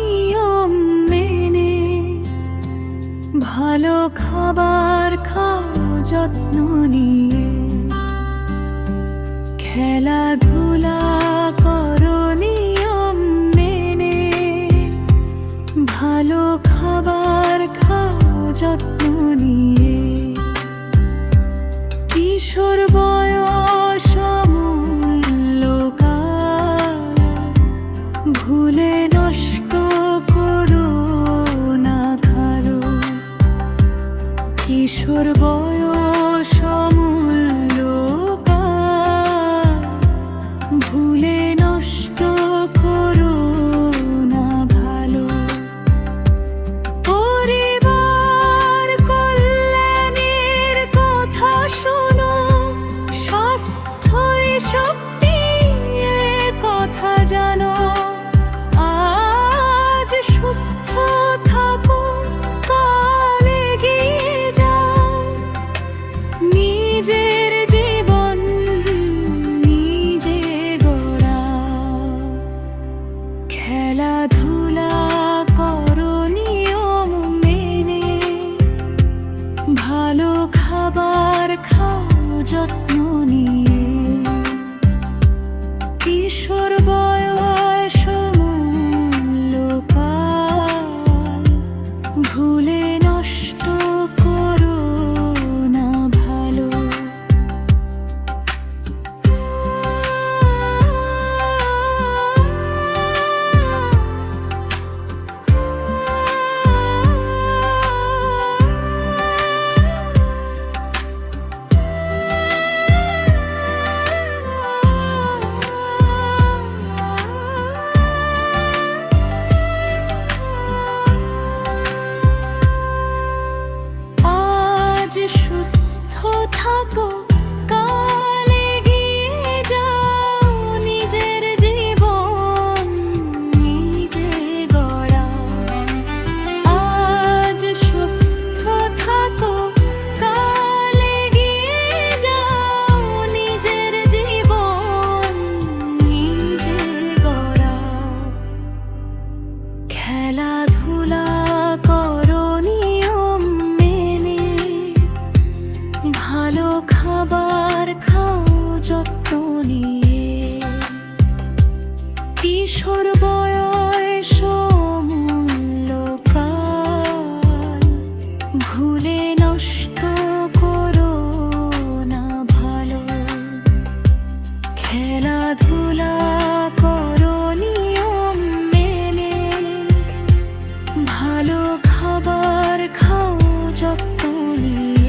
নিয়ম মেনে, ভালো খাবার খাও, যত্ন নিয়ে। খেলাধুলা করো, নিয়ম মেনে, ভালো খাবার খাও, যত্ন নিয়ে। কিশোর বয়স ভুলে কিশোর বয়স যত্ন নিয়ে আজ সুস্থ থাকো। নিয়ে কিশোর বয়স নষ্ট করো না ভালো। খেলাধুলা করো নিয়ম মেনে। ভালো খাবার খাও, যত্ন নিয়ে।